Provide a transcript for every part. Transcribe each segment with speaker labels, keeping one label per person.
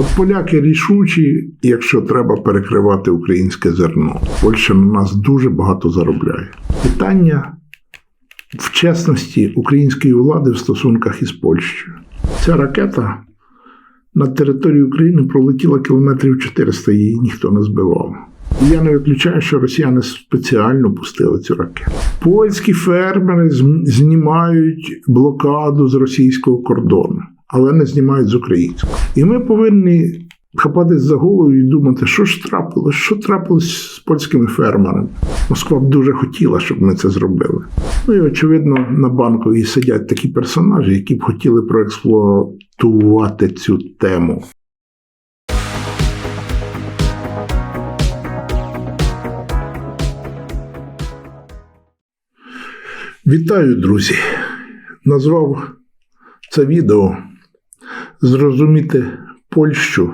Speaker 1: От поляки рішучі, якщо треба перекривати українське зерно. Польща на нас дуже багато заробляє. Питання в чесності української влади в стосунках із Польщею. Ця ракета над територією України пролетіла кілометрів 400, її ніхто не збивав. Я не виключаю, що росіяни спеціально пустили цю ракету. Польські фермери знімають блокаду з російського кордону, але не знімають з українського. І ми повинні хапатись за голову і думати, що ж трапилось, що трапилось з польськими фермерами. Москва б дуже хотіла, щоб ми це зробили. Ну і очевидно, на банковій сидять такі персонажі, які б хотіли проексплуатувати цю тему. Вітаю, друзі! Назвав це відео Зрозуміти Польщу,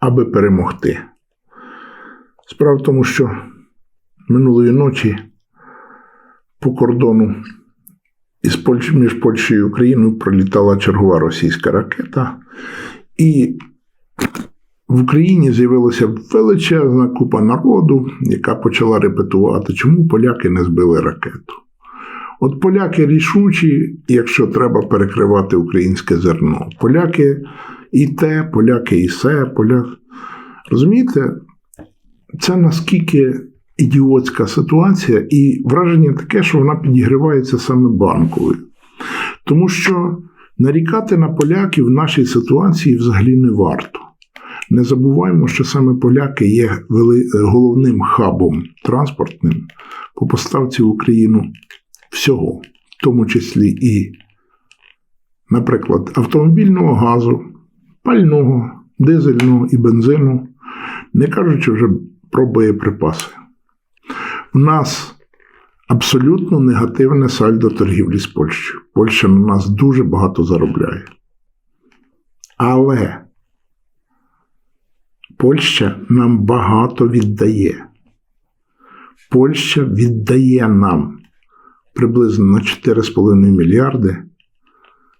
Speaker 1: аби перемогти. Справа в тому, що минулої ночі по кордону із між Польщею і Україною пролітала чергова російська ракета, і в Україні з'явилася величезна купа народу, яка почала репетувати, чому поляки не збили ракету. От поляки рішучі, якщо треба перекривати українське зерно. Поляки і те, поляки і се, поляк. Розумієте, це наскільки ідіотська ситуація, і враження таке, що вона підігривається саме банковою. Тому що нарікати на поляків в нашій ситуації взагалі не варто. Не забуваємо, що саме поляки є головним хабом транспортним по поставці в Україну всього, в тому числі і, наприклад, автомобільного газу, пального, дизельного і бензину, не кажучи вже про боєприпаси. У нас абсолютно негативне сальдо торгівлі з Польщею. Польща на нас дуже багато заробляє. Але Польща нам багато віддає. Польща віддає нам приблизно на 4,5 мільярди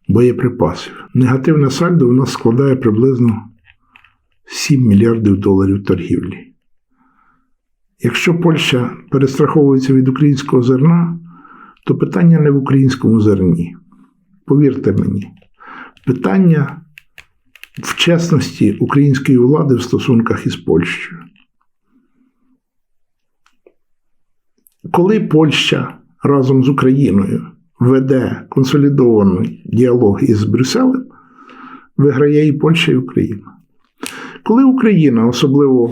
Speaker 1: боєприпасів. Негативне сальдо у нас складає приблизно 7 мільярдів доларів торгівлі. Якщо Польща перестраховується від українського зерна, то питання не в українському зерні. Повірте мені, питання в чесності української влади в стосунках із Польщею. Коли Польща разом з Україною веде консолідований діалог із Брюсселем, виграє і Польща, і Україна. Коли Україна, особливо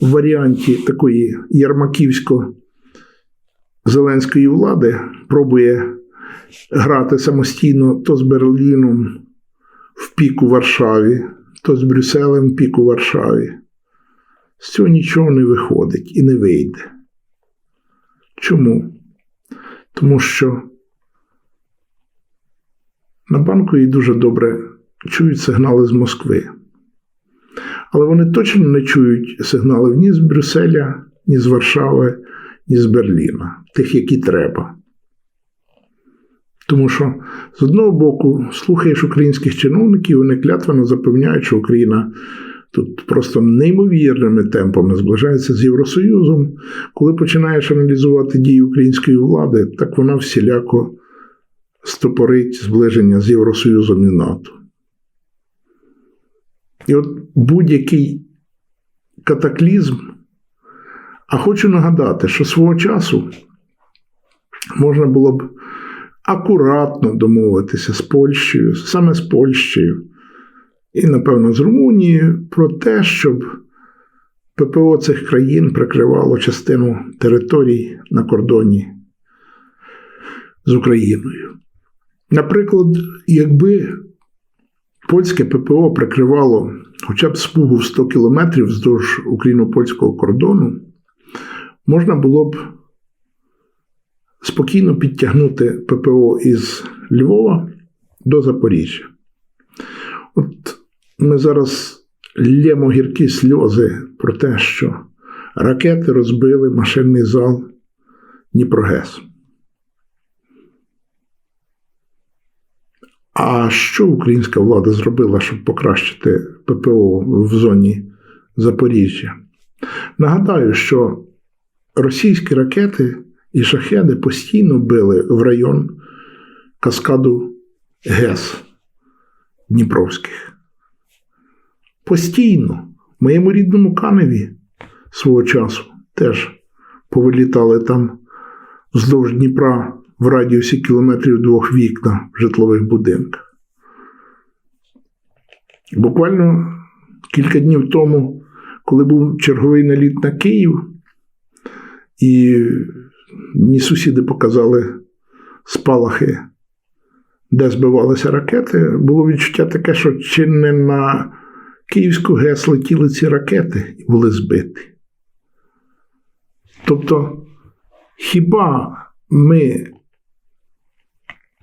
Speaker 1: в варіанті такої ярмаківсько-зеленської влади, пробує грати самостійно то з Берліном в піку Варшаві, то з Брюсселем в піку Варшаві, з цього нічого не виходить і не вийде. Чому? Тому що на банковій дуже добре чують сигнали з Москви. Але вони точно не чують сигналів ні з Брюсселя, ні з Варшави, ні з Берліна, тих, які треба. Тому що з одного боку слухаєш українських чиновників, вони клятвенно запевняють, що Україна тут просто неймовірними темпами зближається з Євросоюзом. Коли починаєш аналізувати дії української влади, так вона всіляко стопорить зближення з Євросоюзом і НАТО. І от будь-який катаклізм. А хочу нагадати, що свого часу можна було б акуратно домовитися з Польщею, саме з Польщею, і, напевно, з Румунією про те, щоб ППО цих країн прикривало частину територій на кордоні з Україною. Наприклад, якби польське ППО прикривало хоча б смугу в 100 кілометрів вздовж україно-польського кордону, можна було б спокійно підтягнути ППО із Львова до Запоріжжя. Ми зараз лємо гіркі сльози про те, що ракети розбили машинний зал Дніпрогес. А що українська влада зробила, щоб покращити ППО в зоні Запоріжжя? Нагадаю, що російські ракети і шахеди постійно били в район каскаду ГЕС Дніпровських. Постійно в моєму рідному Каневі свого часу теж повилітали там вздовж Дніпра в радіусі кілометрів двох вікна в житлових будинках. Буквально кілька днів тому, коли був черговий наліт на Київ, і мені сусіди показали спалахи, де збивалися ракети, було відчуття таке, що чи не на Київську ГЕС летіли ці ракети і були збиті. Тобто, хіба ми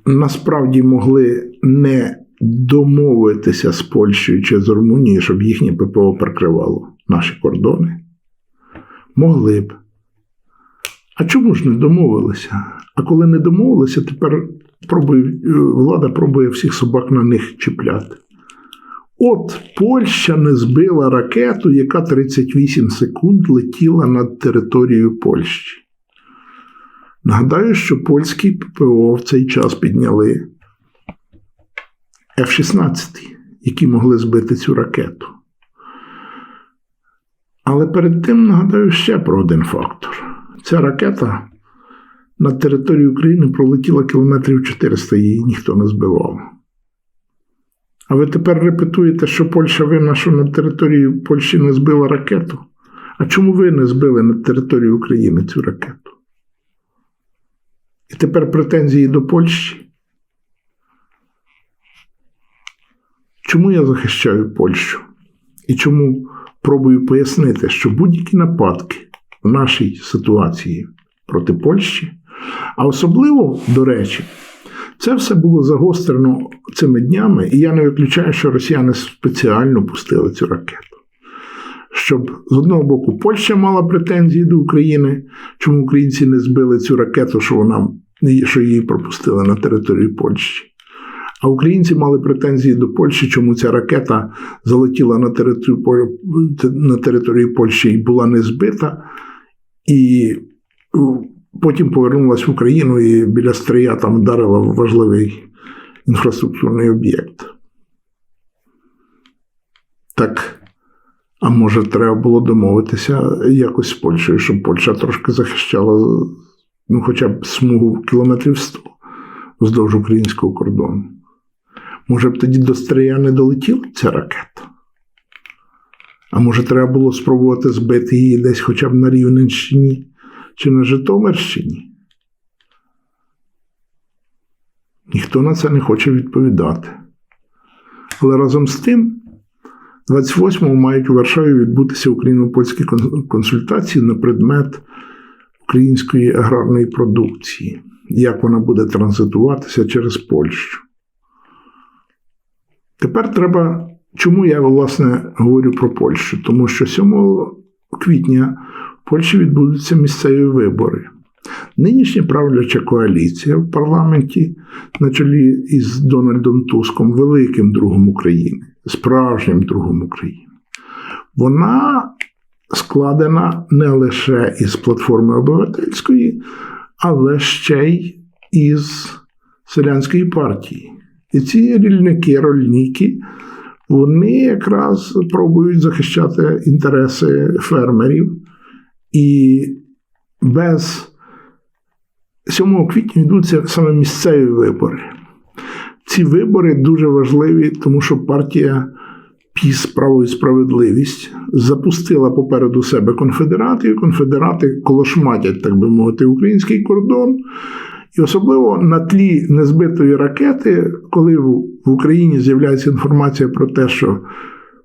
Speaker 1: насправді могли не домовитися з Польщею чи з Румунією, щоб їхнє ППО прикривало наші кордони? Могли б. А чому ж не домовилися? А коли не домовилися, тепер пробує, влада пробує всіх собак на них чіпляти. От Польща не збила ракету, яка 38 секунд летіла над територією Польщі. Нагадаю, що польські ППО в цей час підняли F-16, які могли збити цю ракету. Але перед тим нагадаю ще про один фактор. Ця ракета над територією України пролетіла кілометрів 400, її ніхто не збивав. А ви тепер репетуєте, що Польща винна, що на території Польщі не збила ракету? А чому ви не збили на території України цю ракету? І тепер претензії до Польщі? Чому я захищаю Польщу? І чому пробую пояснити, що будь-які нападки в нашій ситуації проти Польщі, а особливо, до речі, це все було загострено цими днями, і я не виключаю, що росіяни спеціально пустили цю ракету. Щоб з одного боку Польща мала претензії до України, чому українці не збили цю ракету, що вона що її пропустили на територію Польщі. А українці мали претензії до Польщі, чому ця ракета залетіла на територію на територію Польщі і була не збита, і потім повернулася в Україну і біля Стрия там вдарила важливий інфраструктурний об'єкт. Так, а може, треба було домовитися якось з Польщею, щоб Польща трошки захищала ну, хоча б смугу кілометрів 100 вздовж українського кордону. Може б тоді до Стрия не долетіла ця ракета? А може, треба було спробувати збити її десь хоча б на Рівненщині чи на Житомирщині? Ніхто на це не хоче відповідати. Але разом з тим, 28-го мають у Варшаві відбутися україно-польські консультації на предмет української аграрної продукції, як вона буде транзитуватися через Польщу. Тепер треба, чому я власне говорю про Польщу? Тому що 7 квітня Польщі відбудуться місцеві вибори. Нинішня правляча коаліція в парламенті на чолі із Дональдом Туском, великим другом України, справжнім другом України, вона складена не лише із платформи обивательської, але ще й із селянської партії. І ці рільники, рольники, вони якраз пробують захищати інтереси фермерів. І без 7 квітня йдуться саме місцеві вибори. Ці вибори дуже важливі, тому що партія Піс право і справедливість запустила попереду себе конфедератів. Конфедерати колошматять, так би мовити, український кордон. І особливо на тлі незбитої ракети, коли в Україні з'являється інформація про те, що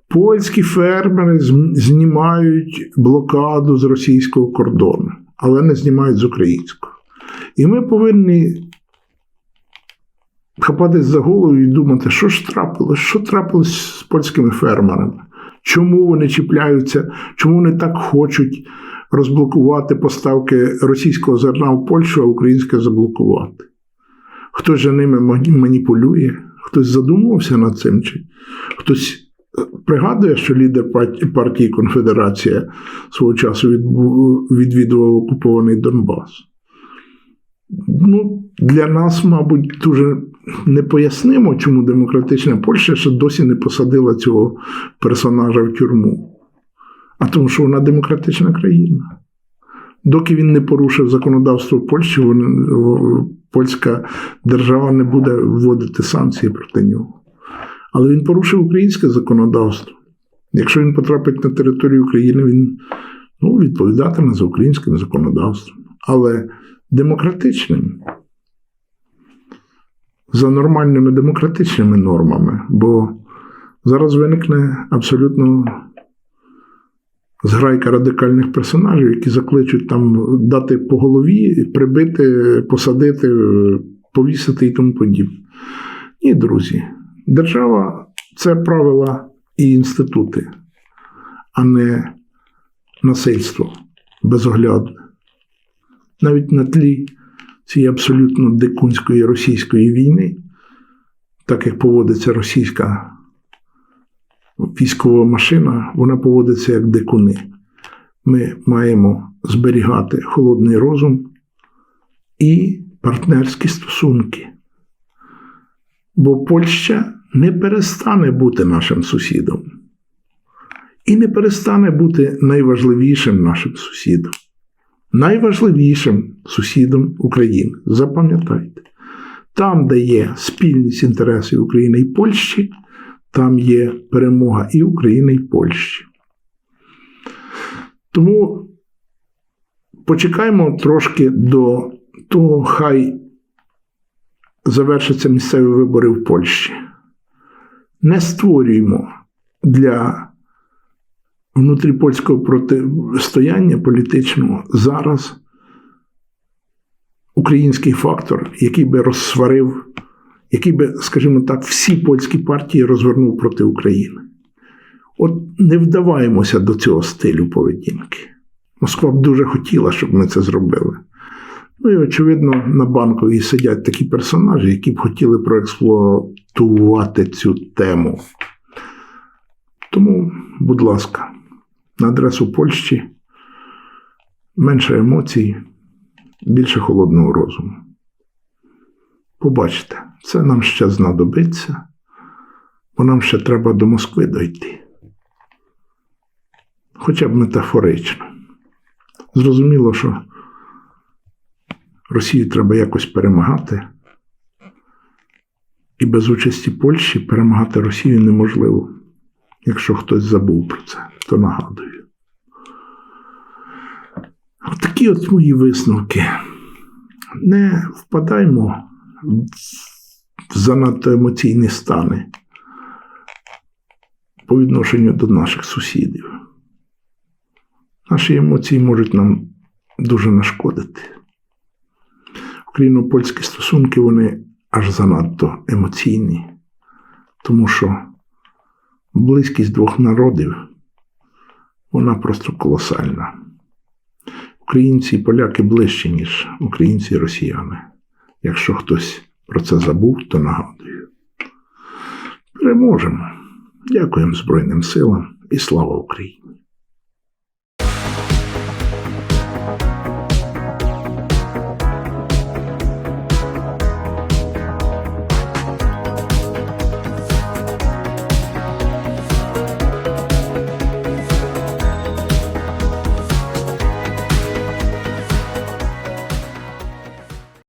Speaker 1: польські фермери знімають блокаду з російського кордону, але не знімають з українського. І ми повинні хапатись за голову і думати, що ж трапилось, що трапилось з польськими фермерами, чому вони чіпляються, чому вони так хочуть розблокувати поставки російського зерна в Польщу, а українське заблокувати. Хто ж ними маніпулює, Хтось задумувався над цим? Чи хтось пригадує, що лідер партії Конфедерація свого часу відвідував окупований Донбас? Ну, для нас, мабуть, дуже непояснимо, чому демократична Польща ще досі не посадила цього персонажа в тюрму. А тому, що вона демократична країна. Доки він не порушив законодавство Польщі, польська держава не буде вводити санкції проти нього. Але він порушив українське законодавство. Якщо він потрапить на територію України, він ну, відповідатиме за українським законодавством. Але демократичним, за нормальними демократичними нормами, бо зараз виникне абсолютно зграйка радикальних персонажів, які закличуть там дати по голові, прибити, посадити, повісити і тому подібне. Ні, друзі, держава це правила і інститути, а не насильство безоглядне. Навіть на тлі цієї абсолютно дикунської російської війни, так як поводиться російська військова машина, вона поводиться як дикуни. Ми маємо зберігати холодний розум і партнерські стосунки. Бо Польща не перестане бути нашим сусідом. І не перестане бути найважливішим нашим сусідом. Найважливішим сусідом України. Запам'ятайте, там, де є спільність інтересів України і Польщі, там є перемога і України, і Польщі. Тому почекаємо трошки до того, хай завершаться місцеві вибори в Польщі. Не створюємо для внутріпольського протистояння політичного зараз український фактор, який би розсварив, який би, скажімо так, всі польські партії розвернув проти України. От не вдаваємося до цього стилю поведінки. Москва б дуже хотіла, щоб ми це зробили. Ну і, очевидно, на банковій сидять такі персонажі, які б хотіли проексплуатувати цю тему. Тому, будь ласка, на адресу Польщі менше емоцій, більше холодного розуму. Побачите, це нам ще знадобиться, бо нам ще треба до Москви дойти. Хоча б метафорично. Зрозуміло, що Росію треба якось перемагати, і без участі Польщі перемагати Росію неможливо. Якщо хтось забув про це, то нагадую. От такі от мої висновки. Не впадаймо в занадто емоційні стани по відношенню до наших сусідів. Наші емоції можуть нам дуже нашкодити. Україно-польські стосунки вони аж занадто емоційні, тому що близькість двох народів вона просто колосальна. Українці і поляки ближче, ніж українці і росіяни. Якщо хтось про це забув, то нагадую. Переможемо. Дякуємо Збройним силам і слава Україні!